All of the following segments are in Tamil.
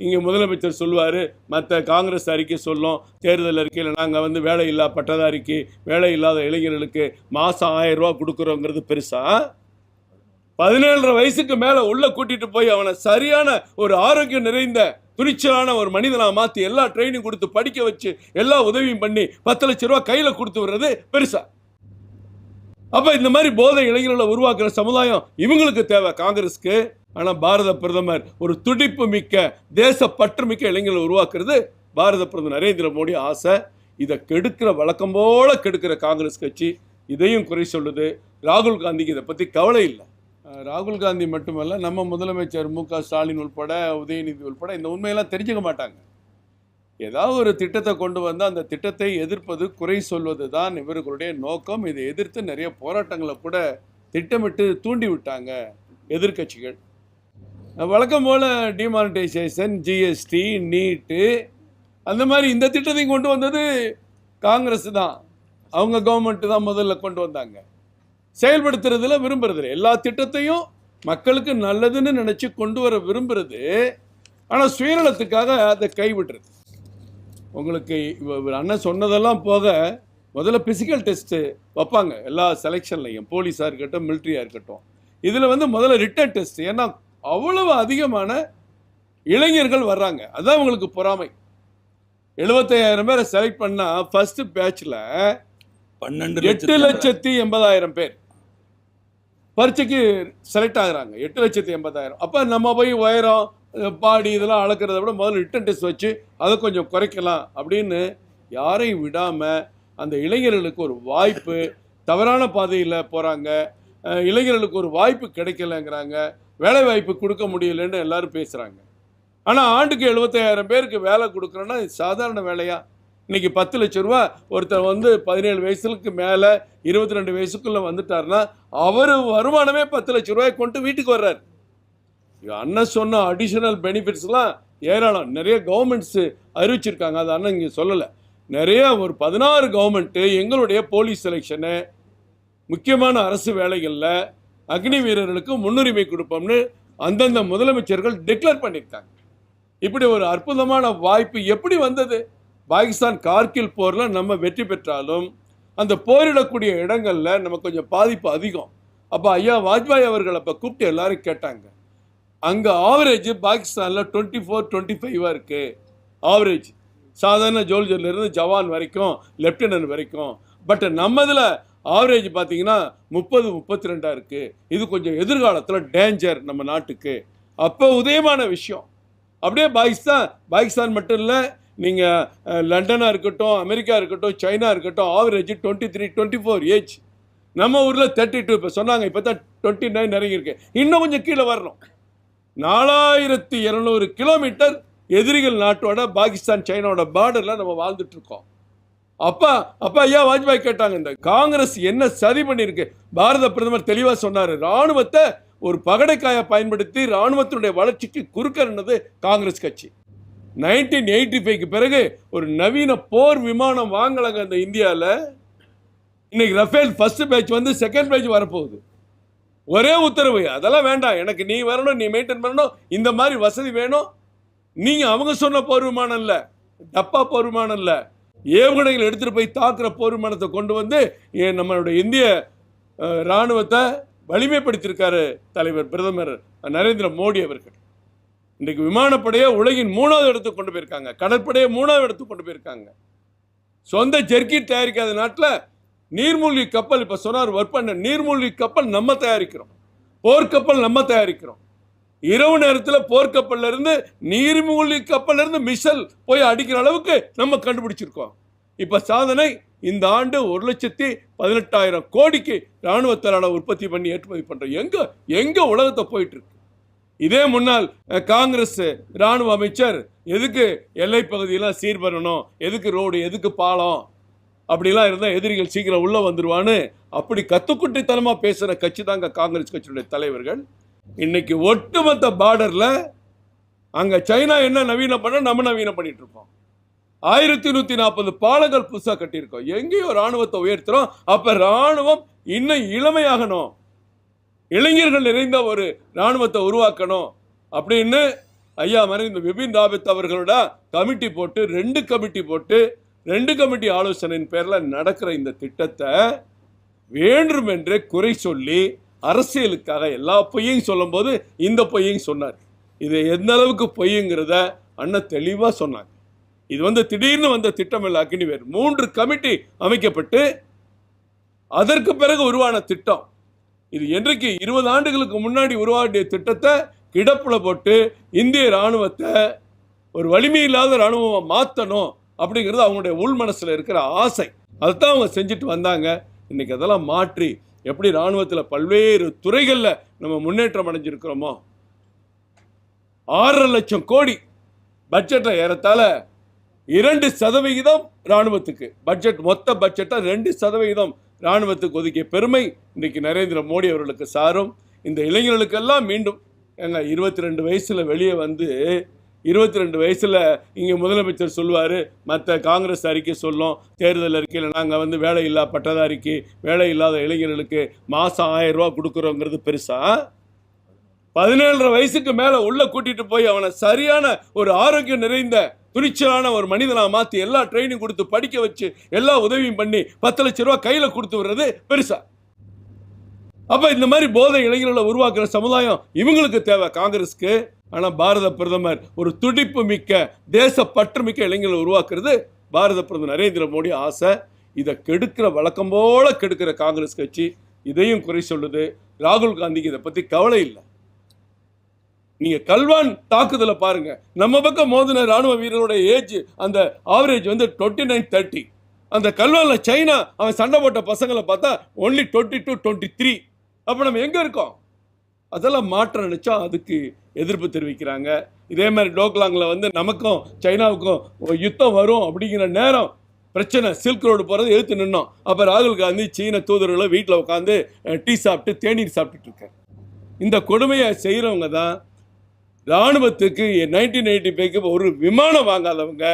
இங்கே முதலமைச்சர் சொல்லுவார் மற்ற காங்கிரஸ் அறிக்கை சொல்லும் தேர்தல் அறிக்கையில் நாங்கள் வந்து வேலை இல்லா பட்டதாரிக்கு வேலை இல்லாத இளைஞர்களுக்கு மாதம் ஆயிரம் ரூபா கொடுக்குறோங்கிறது பெருசா? பதினேழரை வயசுக்கு மேலே உள்ள கூட்டிட்டு போய் அவனை சரியான ஒரு ஆரோக்கியம் நிறைந்த துணிச்சலான ஒரு மனிதனாக மாற்றி எல்லா ட்ரைனிங் கொடுத்து படிக்க வச்சு எல்லா உதவியும் பண்ணி பத்து லட்ச ரூபா கையில் கொடுத்து வர்றது பெருசா? அப்போ இந்த மாதிரி போதை இளைஞர்களை உருவாக்குற சமுதாயம் இவங்களுக்கு தேவை காங்கிரஸ்க்கு. ஆனால் பாரத பிரதமர் ஒரு துடிப்பு மிக்க தேச பற்று மிக்க இளைஞர்களை உருவாக்குறது பாரத பிரதமர் நரேந்திர மோடி ஆசை. இதை கெடுக்கிற வழக்கம் போல கெடுக்கிற காங்கிரஸ் கட்சி இதையும் குறை சொல்லுது. ராகுல் காந்திக்கு இதை பற்றி கவலை இல்லை. ராகுல் காந்தி மட்டுமல்ல நம்ம முதலமைச்சர் மு க ஸ்டாலின் உட்பட உதயநிதி உட்பட இந்த உண்மையெல்லாம் தெரிஞ்சுக்க மாட்டாங்க. ஏதாவது ஒரு திட்டத்தை கொண்டு வந்து அந்த திட்டத்தை எதிர்ப்பது குறை சொல்வது தான் இவர்களுடைய நோக்கம். இதை எதிர்த்து நிறைய போராட்டங்களை கூட திட்டமிட்டு தூண்டி விட்டாங்க எதிர்க்கட்சிகள். வழக்கம் போல் டிமானிட்டைசேஷன் ஜிஎஸ்டி நீட்டு அந்த மாதிரி இந்த திட்டத்தையும் கொண்டு வந்தது காங்கிரஸ் தான். அவங்க கவர்மெண்ட்டு தான் முதல்ல கொண்டு வந்தாங்க. செயல்படுத்துறதுல விரும்புறது எல்லா திட்டத்தையும் மக்களுக்கு நல்லதுன்னு நினச்சி கொண்டு வர விரும்புறது. ஆனால் சுயநலத்துக்காக அதை கைவிடுறது. உங்களுக்கு அண்ணன் சொன்னதெல்லாம் போக முதல்ல பிசிக்கல் டெஸ்ட்டு வைப்பாங்க. எல்லா செலெக்ஷன்லையும் போலீஸாக இருக்கட்டும் மிலிட்ரியாக இருக்கட்டும். இதில் வந்து முதல்ல ரிட்டன் டெஸ்ட் ஏன்னா அவ்வளவு அதிகமான இளைஞர்கள் வர்றாங்க. அதான் உங்களுக்கு பொறாமை. எழுபத்தையாயிரம் பேரை செலக்ட் பண்ணால் ஃபர்ஸ்ட் பேட்சில் பன்னெண்டு எட்டு லட்சத்தி எண்பதாயிரம் பேர் பரீட்சைக்கு செலக்ட் ஆகுறாங்க. எட்டு லட்சத்தி எண்பதாயிரம். அப்போ நம்ம போய் உயரம் பாடி இதெல்லாம் அளக்கிறத விட முதல்ல ரிட்டன் டெஸ்ட் வச்சு அதை கொஞ்சம் குறைக்கலாம் அப்படின்னு யாரையும் விடாமல் அந்த இளைஞர்களுக்கு ஒரு வாய்ப்பு தவறான பாதையில் போகிறாங்க இளைஞர்களுக்கு ஒரு வாய்ப்பு கிடைக்கலங்கிறாங்க. வேலை வாய்ப்பு கொடுக்க முடியலன்னு எல்லாரும் பேசுகிறாங்க ஆனால் ஆண்டுக்கு எழுபத்தாயிரம் பேருக்கு வேலை கொடுக்குறோன்னா சாதாரண வேலையா? இன்னைக்கு பத்து லட்ச ரூபா ஒருத்தர் வந்து பதினேழு வயசுக்கு மேலே இருபத்தி ரெண்டு வயசுக்குள்ளே வந்துட்டாருன்னா அவர் வருமானமே பத்து லட்ச ரூபாய் கொண்டு வீட்டுக்கு வர்றாரு. அண்ணன் சொன்ன அடிஷனல் பெனிஃபிட்ஸ்லாம் ஏராளம். நிறைய கவர்மெண்ட்ஸு அறிவிச்சிருக்காங்க. அது அண்ணன் இங்கே சொல்லலை. நிறைய ஒரு பதினாறு கவர்மெண்ட்டு எங்களுடைய போலீஸ் செலெக்ஷனு முக்கியமான அரசு வேலைகளில் அக்னி வீரர்களுக்கு முன்னுரிமை கொடுப்போம்னு அந்தந்த முதலமைச்சர்கள் டிக்ளேர் பண்ணியிருக்காங்க இப்படி ஒரு அற்புதமான வாய்ப்பு எப்படி வந்தது? பாகிஸ்தான் கார்கில் போரில் நம்ம வெற்றி பெற்றாலும் அந்த போரிடக்கூடிய இடங்களில் நம்ம கொஞ்சம் பாதிப்பு அதிகம். அப்போ ஐயா வாஜ்பாய் அவர்கள் அப்போ கூப்பிட்டு எல்லாரும் கேட்டாங்க. அங்கே ஆவரேஜ் பாகிஸ்தானில் டுவெண்ட்டி ஃபோர் டுவெண்ட்டி ஃபைவாக இருக்குது ஆவரேஜ் சாதாரண ஜோல்ஜர்லேருந்து ஜவான் வரைக்கும் லெப்டினன்ட் வரைக்கும். பட் நம்ம இதில் ஆவரேஜ் பார்த்தீங்கன்னா முப்பது முப்பத்தி ரெண்டாக இருக்குது இது கொஞ்சம் எதிர்காலத்தில் டேஞ்சர் நம்ம நாட்டுக்கு. அப்போ உதயமான விஷயம். அப்படியே பாகிஸ்தான் பாகிஸ்தான் மட்டும் இல்லை நீங்கள் லண்டனாக இருக்கட்டும் அமெரிக்கா இருக்கட்டும் சைனா இருக்கட்டும் average twenty three twenty four age நம்ம ஊரில் தேர்ட்டி டூ இப்போ சொன்னாங்க இப்போ தான் டுவெண்ட்டி நைன் இறங்கியிருக்கு. இன்னும் கொஞ்சம் கீழே வரணும். நாலாயிரத்தி இரநூறு கிலோமீட்டர் எதிரிகள் நாட்டோட பாகிஸ்தான் சைனாவோட பார்டரில் நம்ம வாழ்ந்துட்டு இருக்கோம் அப்பா அப்பா ஐயா வாஜ்பாய் கேட்டாங்க இந்த காங்கிரஸ் என்ன சதி பண்ணியிருக்கு பாரத பிரதமர் தெளிவாக சொன்னார் ராணுவத்தை ஒரு பகடைக்காயை பயன்படுத்தி ராணுவத்தினுடைய வளர்ச்சிக்கு குறுக்கறினது காங்கிரஸ் கட்சி. நைன்டீன் எயிட்டி ஃபைவ்க்கு பிறகு ஒரு நவீன போர் விமானம் வாங்கலாங்க அந்த இந்தியாவில் இன்னைக்கு ரஃபேல் ஃபர்ஸ்ட் பேட்ச் வந்து செகண்ட் பேட்ச் வரப்போகுது. ஒரே உத்தரவு அதெல்லாம் வேண்டாம். எனக்கு நீ வரணும் நீ மெயின்டைன் பண்ணணும். இந்த மாதிரி வசதி வேணும். நீங்கள் அவங்க சொன்ன போர் விமானம் இல்லை. டப்பா போர் விமானம் இல்லை. ஏவுகணைகள் எடுத்துகிட்டு போய் தாக்குற போர் விமானத்தை கொண்டு வந்து ஏ- நம்மளுடைய இந்திய இராணுவத்தை ராணுவத்தை வலிமைப்படுத்தியிருக்காரு தலைவர் பிரதமர் நரேந்திர மோடி அவர்கள். இன்றைக்கு விமானப்படையை உலகின் மூணாவது இடத்துக்கு கொண்டு போயிருக்காங்க. கடற்படையை மூணாவது இடத்துக்கு கொண்டு போயிருக்காங்க. சொந்த ஜெர்கி தயாரிக்காத நாட்டில் நீர்மூழ்கி கப்பல் இப்போ சொன்னார் ஒர்க் பண்ண நீர்மூழ்கி கப்பல் நம்ம தயாரிக்கிறோம். போர்க்கப்பல் நம்ம தயாரிக்கிறோம். இரவு நேரத்தில் போர்க்கப்பல்ல இருந்து நீர்மூழ்கி கப்பல்ல இருந்து மிசல் போய் அடிக்கிற அளவுக்கு நம்ம கண்டுபிடிச்சிருக்கோம். இப்போ சாதனை இந்த ஆண்டு ஒரு லட்சத்தி பதினெட்டாயிரம் கோடிக்கு ராணுவத்தால உற்பத்தி பண்ணி ஏற்றுமதி பண்ணுறோம் எங்கே எங்கே உலகத்தை போயிட்டு இருக்கு இதே முன்னால் காங்கிரஸ் ராணுவ அமைச்சர் எதுக்கு எல்லை பகுதியெல்லாம் சீர் பண்ணணும் எதுக்கு ரோடு எதுக்கு பாலம்? அப்படிலாம் இருந்தால் எதிரிகள் சீக்கிரம் உள்ளே வந்துடுவான்னு அப்படி கத்துக்குட்டித்தனமாக பேசுகிற கட்சி தாங்க காங்கிரஸ் கட்சியுடைய தலைவர்கள். இன்னைக்கு ஒட்டுமொத்த பார்டரில் அங்கே சைனா என்ன நவீனம் பண்ண நம்ம நவீனம் பண்ணிட்டு இருக்கோம். ஆயிரத்தி நூற்றி நாற்பது பாலங்கள் புதுசாக கட்டியிருக்கோம். எங்கேயோ ராணுவத்தை உயர்த்துறோம். அப்போ ராணுவம் இன்னும் இளமையாகணும். இளைஞர்கள் நிறைந்த ஒரு ராணுவத்தை உருவாக்கணும் அப்படின்னு ஐயா மாதிரி இந்த விபின் ராபத் அவர்களோட கமிட்டி போட்டு ரெண்டு கமிட்டி போட்டு ரெண்டு கமிட்டி ஆலோசனையின் பேரில் நடக்கிற இந்த திட்டத்தை வேண்டுமென்றே குறை சொல்லி அரசியலுக்காக எல்லா பொய்யையும் சொல்லும்போது இந்த பொய்யையும் சொன்னார். இது எந்த அளவுக்கு பொய்யுங்கிறத அண்ணன் தெளிவாக சொன்னாங்க இது வந்து திடீர்னு வந்த திட்டம் இல்லை அக்னிவேர். மூன்று கமிட்டி அமைக்கப்பட்டு அதற்கு பிறகு உருவான திட்டம். இது என்றைக்கு இருபது ஆண்டுகளுக்கு முன்னாடி உருவாடிய திட்டத்தை கிடப்புல போட்டு இந்திய ராணுவத்தை ஒரு வலிமை இல்லாத இராணுவமாக மாற்றணும் அப்படிங்கிறது அவங்களுடைய உள் மனசுல இருக்கிற ஆசை. அதுதான் அவங்க செஞ்சுட்டு வந்தாங்க. இன்னைக்கு அதெல்லாம் மாற்றி எப்படி ராணுவத்தில் பல்வேறு துறைகளில் நம்ம முன்னேற்றம் அடைஞ்சிருக்கிறோமோ? ஆறரை லட்சம் கோடி பட்ஜெட்டில் ஏறத்தாழ இரண்டு சதவிகிதம் ராணுவத்துக்கு பட்ஜெட் மொத்த பட்ஜெட்டை ரெண்டு சதவிகிதம் ராணுவத்துக்கு ஒதுக்கிய பெருமை இன்னைக்கு நரேந்திர மோடி அவர்களுக்கு சாரும். இந்த இளைஞர்களுக்கெல்லாம் மீண்டும் ஏங்க இருபத்தி ரெண்டு வயசுல வெளியே வந்து இருபத்தி ரெண்டு வயசில் இங்கே முதலமைச்சர் சொல்லுவார் மற்ற காங்கிரஸ் அறிக்கை சொல்லும். தேர்தல் அறிக்கையில் நாங்கள் வந்து வேலை இல்லா பட்டதாரிக்கு வேலை இல்லாத இளைஞர்களுக்கு மாதம் ஆயிரம் ரூபா கொடுக்குறோங்கிறது பெருசா? பதினேழரை வயசுக்கு மேலே உள்ள கூட்டிட்டு போய் அவனை சரியான ஒரு ஆரோக்கியம் நிறைந்த துணிச்சலான ஒரு மனிதனாக மாற்றி எல்லா ட்ரைனிங் கொடுத்து படிக்க வச்சு எல்லா உதவியும் பண்ணி பத்து லட்ச ரூபா கையில் கொடுத்து விடுறது பெருசாக அப்போ இந்த மாதிரி போதை இளைஞர்களை உருவாக்குற சமுதாயம் இவங்களுக்கு தேவை காங்கிரஸ்க்கு. ஆனால் பாரத பிரதமர் ஒரு துடிப்பு மிக்க தேச பற்று மிக்க இளைஞர்களை உருவாக்குறது பாரத பிரதமர் நரேந்திர மோடி ஆசை. இதை கெடுக்கிற வழக்கம் போல கெடுக்கிற காங்கிரஸ் கட்சி இதையும் குறை சொல்லுது. ராகுல் காந்திக்கு இதை பற்றி கவலை இல்லை. நீங்க கல்வான் தாக்குதலை பாருங்க. நம்ம பக்கம் மோதின ராணுவ வீரரோட ஏஜ் அந்த ஆவரேஜ் வந்து டுவெண்ட்டி நைன் தேர்ட்டி அந்த கல்வானில் சைனா அவன் சண்டை போட்ட பசங்களை பார்த்தா only twenty two twenty three அப்போ நம்ம எங்கே இருக்கோம்? அதெல்லாம் மாற்ற நினைச்சா அதுக்கு எதிர்ப்பு தெரிவிக்கிறாங்க. இதே மாதிரி டோக்லாங்கில் வந்து நமக்கும் சைனாவுக்கும் யுத்தம் வரும் அப்படிங்கிற நேரம் பிரச்சனை. சில்க் ரோடு போகிறது எழுத்து நின்னோம். அப்போ ராகுல் காந்தி சீன தூதர்களை வீட்டில் உட்காந்து டீ சாப்பிட்டு தேநீர் சாப்பிட்டுட்டு இருக்காரு. இந்த கொடுமையை செய்கிறவங்க தான் ராணுவத்துக்கு நைன்டீன் எயிட்டி ஃபைவ்க்கு ஒரு விமானம் வாங்காதவங்க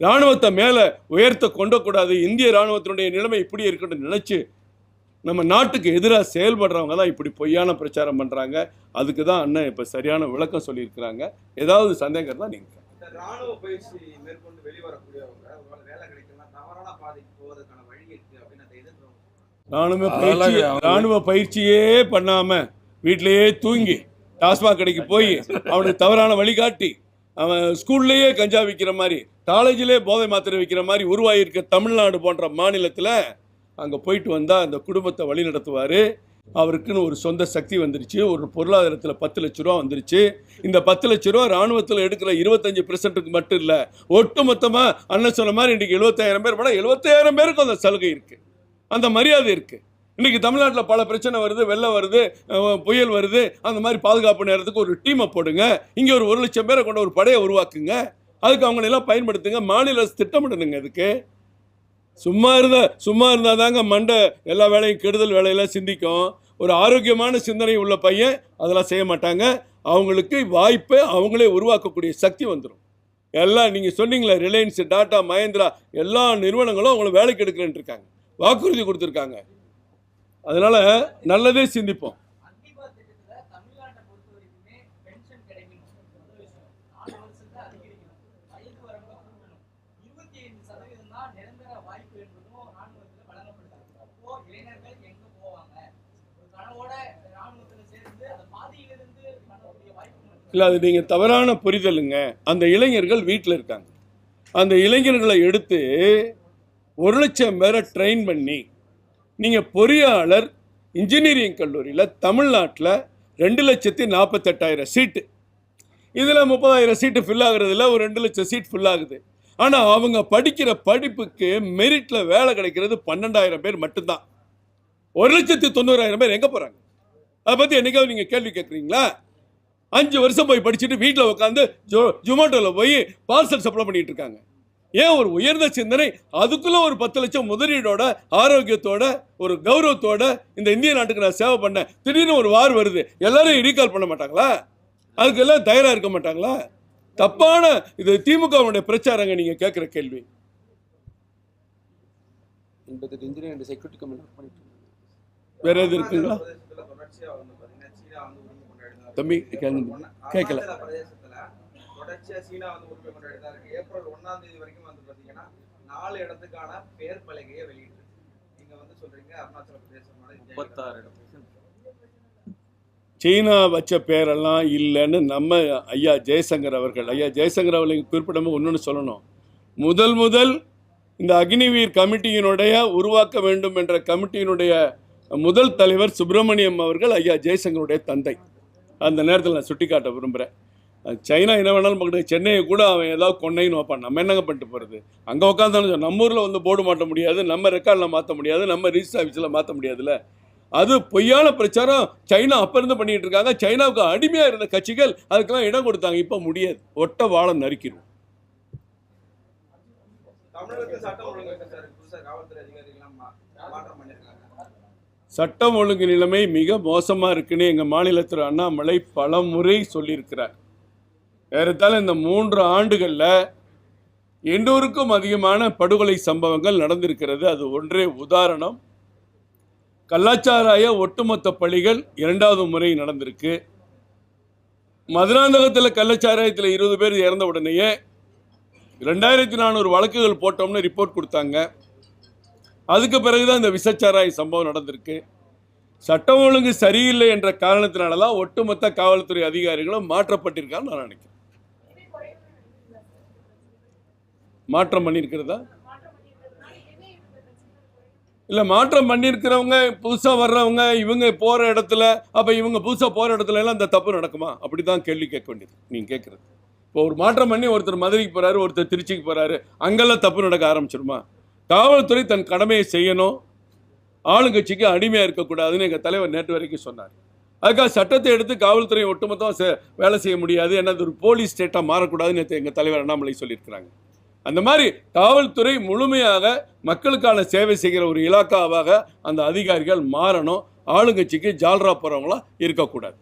ராணுவத்தை மேலே உயர்த்த கொண்டக்கூடாது இந்திய ராணுவத்தினுடைய நிலைமை இப்படி இருக்கணும்னு நினச்சி நம்ம நாட்டுக்கு எதிராக செயல்படுறவங்க தான் இப்படி பொய்யான பிரச்சாரம் பண்ணுறாங்க அதுக்கு தான் அண்ணன் இப்போ சரியான விளக்கம் சொல்லியிருக்கிறாங்க. ஏதாவது சந்தேகம் தான் நீங்கள் இந்த ராணுவ பயிற்சி மேற்கொண்டு வெளிவரக்கூடியவங்க ஒருவேளை வேலை கிடைக்கலாம் தவறான பாதைக்கு போவதற்கான வழி இருக்கு அப்படின்னு அதை எதிர்க்கிறவங்க ராணுவ அதெல்லாம் பயிற்சி அவங்க- ராணுவ பயிற்சியே பண்ணாம வீட்டிலேயே தூங்கி டாஸ்மாக் கடைக்கு போய் அவனுக்கு தவறான வழிகாட்டி அவன் ஸ்கூல்லேயே கஞ்சா விற்கிற மாதிரி காலேஜிலே போதை மாத்திரை விற்கிற மாதிரி உருவாகியிருக்க தமிழ்நாடு போன்ற மாநிலத்தில் அங்கே போயிட்டு வந்தால் அந்த குடும்பத்தை வழி நடத்துவார். அவருக்குன்னு ஒரு சொந்த சக்தி வந்துருச்சு. ஒரு பொருளாதாரத்தில் பத்து லட்ச ரூபா வந்துருச்சு. இந்த பத்து லட்ச ரூபா ராணுவத்தில் எடுக்கிற இருபத்தஞ்சு பெர்சன்ட்டுக்கு மட்டும் இல்லை. ஒட்டு மொத்தமாக அண்ணன் சொன்ன மாதிரி இன்றைக்கி எழுபத்தாயிரம் பேர் போனால் எழுபத்தாயிரம் பேருக்கும் அந்த சலுகை இருக்குது அந்த மரியாதை இருக்குது இன்றைக்கி தமிழ்நாட்டில் பல பிரச்சனை வருது. வெள்ளம் வருது. புயல் வருது. அந்த மாதிரி பாதுகாப்பு நேரத்துக்கு ஒரு டீமை போடுங்க. இங்கே ஒரு ஒரு லட்சம் பேரை கொண்ட ஒரு படையை உருவாக்குங்க. அதுக்கு அவங்களெல்லாம் பயன்படுத்துங்க. மாநில அரசு திட்டமிடணுங்க அதுக்கு. சும்மா இருந்தா சும்மா இருந்தால் தாங்க மண்டை எல்லா வேலையும் கெடுதல் வேலையெல்லாம் சிந்திக்கும். ஒரு ஆரோக்கியமான சிந்தனை உள்ள பையன் அதெல்லாம் செய்ய மாட்டாங்க. அவங்களுக்கு வாய்ப்பை அவங்களே உருவாக்கக்கூடிய சக்தி வந்துடும் எல்லாம் நீங்கள் சொன்னீங்களே ரிலையன்ஸ் டாட்டா மஹேந்திரா எல்லா நிறுவனங்களும் அவங்கள வேலைக்கு எடுக்கிறேன்ட்டு இருக்காங்க. வாக்குறுதி கொடுத்துருக்காங்க. அதனால் நல்லதே சிந்திப்போம். இல்லை அது நீங்கள் தவறான புரிதலுங்க. அந்த இளைஞர்கள் வீட்டில் இருக்காங்க. அந்த இளைஞர்களை எடுத்து ஒரு லட்சம் பேரை ட்ரெயின் பண்ணி நீங்கள் பொறியாளர் இன்ஜினியரிங் கல்லூரியில் தமிழ்நாட்டில் ரெண்டு லட்சத்தி நாற்பத்தெட்டாயிரம் சீட்டு இதில் முப்பதாயிரம் சீட்டு ஃபில் ஆகுறதுல ஒரு ரெண்டு லட்சம் சீட் ஃபில் ஆகுது. ஆனால் அவங்க படிக்கிற படிப்புக்கு மெரிட்டில் வேலை கிடைக்கிறது பன்னெண்டாயிரம் பேர் மட்டும்தான். ஒரு லட்சத்தி தொண்ணூறாயிரம் பேர் எங்கே போகிறாங்க அதை பற்றி என்றைக்காவது நீங்கள் கேள்வி கேட்குறீங்களா அஞ்சு வருஷம் போய் படிச்சுட்டு வீட்டில் உட்காந்து ஜொ ஜொமேட்டோவில் போய் பார்சல் சப்ளை பண்ணிகிட்டு இருக்காங்க. ஏன் ஒரு உயர்ந்த சிந்தனை? அதுக்குள்ளே ஒரு பத்து லட்சம் முதலீடோட ஆரோக்கியத்தோட ஒரு கௌரவத்தோட இந்த இந்திய நாட்டுக்கு நான் சேவை பண்ணேன். திடீர்னு ஒரு வார் வருது. எல்லாரும் ரீகால் பண்ண மாட்டாங்களா? அதுக்கெல்லாம் தயாராக இருக்க மாட்டாங்களா? தப்பான இது திமுகவுடைய பிரச்சாரங்க நீங்கள் கேட்குற கேள்வி. எண்பத்தெட்டு இன்ஜினியர் செக்யூரிட்டி கம்பெனி பண்ணிட்டு வேற எது இருக்குங்களா? பிரதேசத்துல தொடர்ச்சியா வந்து பாத்தீங்கன்னா சீனா வந்து உரிமை கொண்டாடுது? தம்பி. கேட்கல. சீனா வந்து உரிமை கொண்டாடி தான் இருக்கு ஏப்ரல் ஒண்ணாம் தேதி வரைக்கும் வந்து பாத்தீங்கன்னா நாலு இடத்துக்கான பெயர் பலகையை வெளியிட்டு நீங்க வந்து சொல்றீங்க அருணாச்சல பிரதேசமான முப்பத்தாறு இடம். சீனா வச்ச பேரெல்லாம் இல்லைன்னு நம்ம ஐயா ஜெயசங்கர் அவர்கள் ஐயா ஜெயசங்கர் அவர்கள் குறிப்பிடாமல் ஒன்றுன்னு சொல்லணும். முதல் முதல் இந்த அக்னிவீர் கமிட்டியினுடைய உருவாக்க வேண்டும் என்ற கமிட்டியினுடைய முதல் தலைவர் சுப்பிரமணியம் அவர்கள் ஐயா ஜெய்சங்கருடைய தந்தை. அந்த நேரத்தில் நான் சுட்டிக்காட்ட விரும்புகிறேன் சைனா என்ன வேணாலும் பார்க்கணும் சென்னையை கூட அவன் ஏதாவது கொன்னைன்னு வைப்பான். நம்ம என்னங்க பண்ணிட்டு போகிறது அங்கே உட்காந்து நம்ம ஊரில் வந்து போர்டு மாட்ட முடியாது நம்ம ரெக்கார்டில் மாற்ற முடியாது நம்ம ரிஜிஸ்டர் ஆஃபீஸில் மாற்ற முடியாதுல்ல. அது பொய்யான பிரச்சாரம். சைனா அப்போ இருந்து பண்ணிட்டு இருக்காங்க. சைனாவுக்கு அடிமையாக இருந்த கட்சிகள் அதுக்கெல்லாம் இடம் கொடுத்தாங்க. இப்போ முடியாது. ஒட்ட வாழை நறுக்கிடும் தமிழகத்தில் சட்டம் ஒழுங்கு சார் புதுசாக காவல்துறை அதிகாரிகள்லாம் மாற்றம் பண்ணியிருக்காங்க சட்டம் ஒழுங்கு நிலைமை மிக மோசமாக இருக்குன்னு எங்கள் மாநிலத்தில் அண்ணாமலை பல முறை சொல்லியிருக்கிறார். ஏறத்தாழ இந்த மூன்று ஆண்டுகளில் எண்ணூறுக்கும் அதிகமான படுகொலை சம்பவங்கள் நடந்திருக்கிறது. அது ஒன்றே உதாரணம். கள்ளச்சாராய ஒட்டுமொத்த பழிகள் இரண்டாவது முறை நடந்திருக்கு. மதுராந்தகத்தில் கள்ளச்சாராயத்தில் இருபது பேர் இறந்த உடனேயே ரெண்டாயிரத்தி நானூறு வழக்குகள் போட்டோம்னு ரிப்போர்ட் கொடுத்தாங்க. அதுக்கு பிறகுதான் இந்த விசச்சாராய் சம்பவம் நடந்திருக்கு. சட்டம் ஒழுங்கு சரியில்லை என்ற காரணத்தினால தான் ஒட்டுமொத்த காவல்துறை அதிகாரிகளும் மாற்றப்பட்டிருக்கான்னு நான் நினைக்கிறேன். மாற்றம் பண்ணியிருக்கிறதா? இல்லை மாற்றம் பண்ணியிருக்கிறவங்க புதுசாக வர்றவங்க இவங்க போகிற இடத்துல அப்போ இவங்க புதுசாக போகிற இடத்துல எல்லாம் இந்த தப்பு நடக்குமா? அப்படி தான் கேள்வி கேட்க வேண்டியது நீங்கள் கேட்குறது. இப்போ ஒரு மாற்றம் பண்ணி ஒருத்தர் மதுரைக்கு போகிறாரு ஒருத்தர் திருச்சிக்கு போகிறாரு அங்கெல்லாம் தப்பு நடக்க ஆரம்பிச்சிருமா காவல்துறை தன் கடமையை செய்யணும். ஆளுங்கட்சிக்கு அடிமையாக இருக்கக்கூடாதுன்னு எங்கள் தலைவர் நேற்று வரைக்கும் சொன்னார். அதுக்காக சட்டத்தை எடுத்து காவல்துறை ஒட்டுமொத்தம் செ- வேலை செய்ய முடியாது. ஏன்னா அது ஒரு போலீஸ் ஸ்டேட்டாக மாறக்கூடாதுன்னு நேற்று எங்கள் தலைவர் அண்ணாமலை சொல்லியிருக்கிறாங்க. அந்த மாதிரி காவல்துறை முழுமையாக மக்களுக்கான சேவை செய்கிற ஒரு இலாக்காவாக அந்த அதிகாரிகள் மாறணும். ஆளுங்கட்சிக்கு ஜால்ரா போகிறவங்களா இருக்கக்கூடாது.